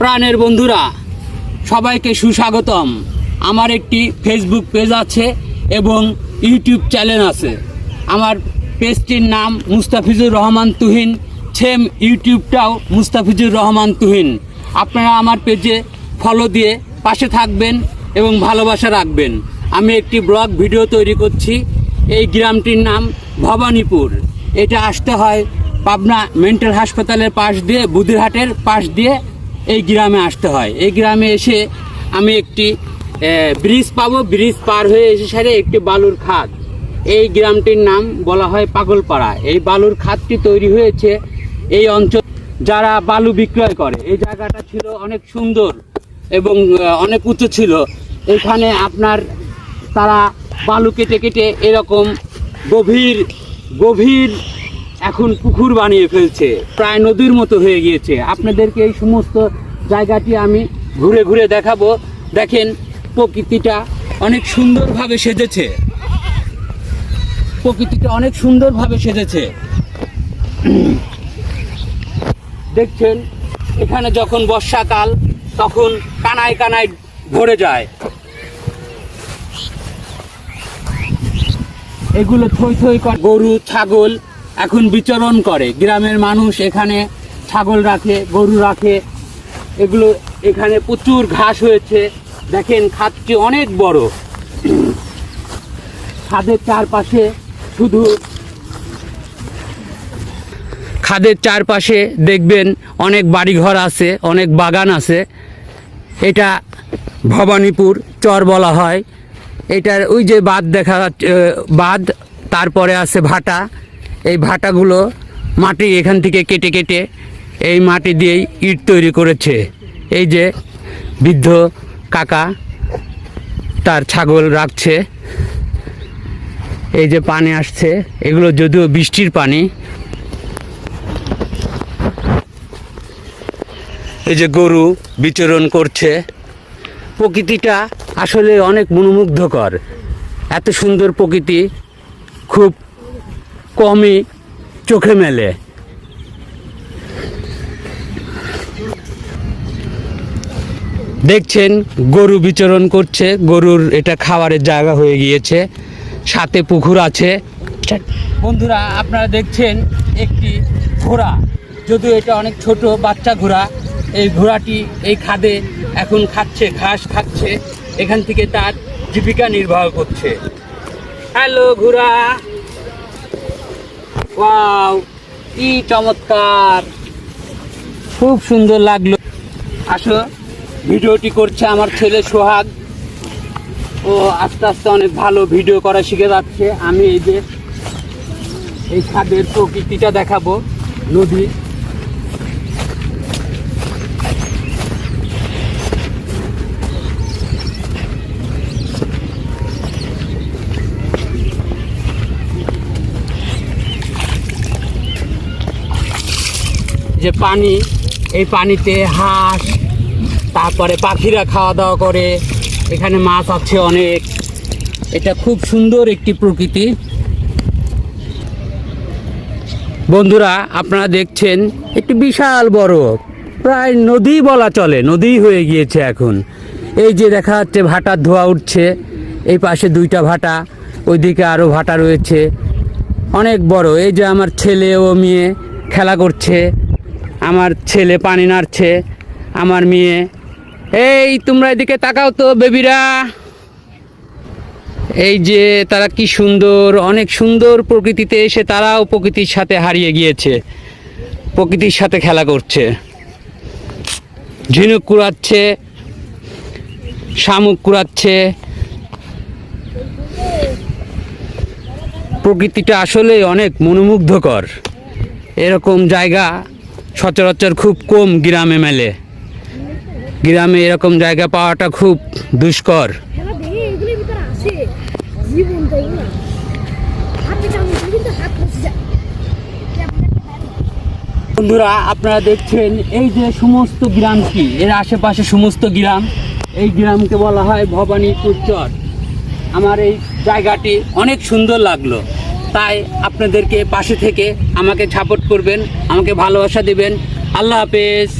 প্রাণের বন্ধুরা, সবাইকে সুস্বাগতম। আমার একটি ফেসবুক পেজ আছে এবং ইউটিউব চ্যানেল আছে। আমার পেজটির নাম মুস্তাফিজুর রহমান তুহিন সেম ইউটিউবটাও মুস্তাফিজুর রহমান তুহিন। আপনারা আমার পেজে ফলো দিয়ে পাশে থাকবেন এবং ভালোবাসা রাখবেন। আমি একটি ব্লগ ভিডিও তৈরি করছি, এই গ্রামটির নাম ভবানীপুর। এটা আসতে হয় পাবনা মেন্টাল হাসপাতালের পাশ দিয়ে, বুদিরহাটের পাশ দিয়ে এই গ্রামে আসতে হয়। এই গ্রামে এসে আমি একটি ব্রিজ পাবো। ব্রিজ পার হয়ে এসে সারে একটি বালুর খাদ। এই গ্রামটির নাম বলা হয় পাগলপাড়া। এই বালুর খাদটি তৈরি হয়েছে এই অঞ্চল যারা বালু বিক্রয় করে। এই জায়গাটা ছিল অনেক সুন্দর এবং অনেক উঁচু ছিল। এখানে আপনার তারা বালু কেটে কেটে এরকম গভীর গভীর এখন পুকুর বানিয়ে ফেলছে। প্রায় নদীর মতো হয়ে গিয়েছে। আপনাদেরকে এই সমস্ত জায়গাটি আমি ঘুরে ঘুরে দেখাবো। দেখেন প্রকৃতিটা অনেক সুন্দরভাবে সেজেছে। প্রকৃতিটা অনেক সুন্দরভাবে সেজেছে। দেখছেন, এখানে যখন বর্ষাকাল, তখন কানায় কানায় ভরে যায়। এগুলো থই থই করে। গরু, ছাগল এখন বিচরণ করে। গ্রামের মানুষ এখানে ছাগল রাখে, গরু রাখে। এগুলো এখানে প্রচুর ঘাস হয়েছে। দেখেন, খাতটি অনেক বড়। খাদের চারপাশে শুধু খাদের চারপাশে দেখবেন অনেক বাড়িঘর আছে, অনেক বাগান আছে। এটা ভবানীপুর চর বলা হয়। এটার ওই যে বাঁধ দেখা বাঁধ, তারপরে আছে ভাটা। এই ভাটাগুলো মাটি এখান থেকে কেটে কেটে এই মাটি দিয়েই ইট তৈরি করেছে। এই যে বৃদ্ধ কাকা তার ছাগল রাখছে। এই যে পানি আসছে, এগুলো যদিও বৃষ্টির পানি। এই যে গরু বিচরণ করছে। প্রকৃতিটা আসলে অনেক মনোমুগ্ধকর। এত সুন্দর প্রকৃতি খুব কমই চোখে মেলে। দেখছেন, গরু বিচরণ করছে, গরুর এটা খাবারের জায়গা হয়ে গিয়েছে, সাথে পুকুর আছে। বন্ধুরা, আপনারা দেখছেন একটি ঘোড়া, যদিও এটা অনেক ছোট, বাচ্চা ঘোড়া। এই ঘোড়াটি এই খাদে এখন খাচ্ছে, ঘাস খাচ্ছে, এখান থেকে তার জীবিকা নির্বাহ করছে। হ্যালো ঘোড়া। ওয়াও, কি চমৎকার। খুব সুন্দর লাগল। আসো। ভিডিওটি করছে আমার ছেলে সোহাগ। ও আস্তে আস্তে অনেক ভালো ভিডিও করা শিখে যাচ্ছে। আমি এই যে এই ছাদের প্রকৃতিটা দেখাবো, নদী। যে পানি, এই পানিতে হাঁস তারপরে পাখিরা খাওয়া দাওয়া করে। এখানে মাছ আছে অনেক। এটা খুব সুন্দর একটি প্রকৃতি। বন্ধুরা, আপনারা দেখছেন একটি বিশাল বড়, প্রায় নদী বলা চলে, নদী হয়ে গিয়েছে এখন। এই যে দেখা যাচ্ছে ভাটার ধোয়া উঠছে, এই পাশে দুইটা ভাটা, ওইদিকে আরও ভাটা রয়েছে। অনেক বড়। এই যে আমার ছেলে ও মেয়ে খেলা করছে, আমার ছেলে পানি নাড়ছে, আমার মেয়ে এই, তোমরা এদিকে তাকাও তো, বেবিরা। এই যে, তারা কি সুন্দর, অনেক সুন্দর প্রকৃতিতে এসে তারাও প্রকৃতির সাথে হারিয়ে গিয়েছে, প্রকৃতির সাথে খেলা করছে। ঝিনুক কুড়াচ্ছে, শামুক কুড়াচ্ছে। প্রকৃতিটা আসলে অনেক মনোমুগ্ধকর। এরকম জায়গা সচরাচর খুব কম গ্রামে মেলে। গ্রামে এরকম জায়গা পাওয়াটা খুব দুষ্কর। বন্ধুরা আপনারা দেখছেন এই যে সমস্ত গ্রাম গ্রামটি এর আশেপাশে সমস্ত গ্রাম এই গ্রামকে বলা হয় ভবানীপুর চর। আমার এই জায়গাটি অনেক সুন্দর লাগল। তাই আপনাদেরকে পাশে থেকে আমাকে সাপোর্ট করবেন আমাকে ভালোবাসা দেবেন। আল্লাহ হাফেজ।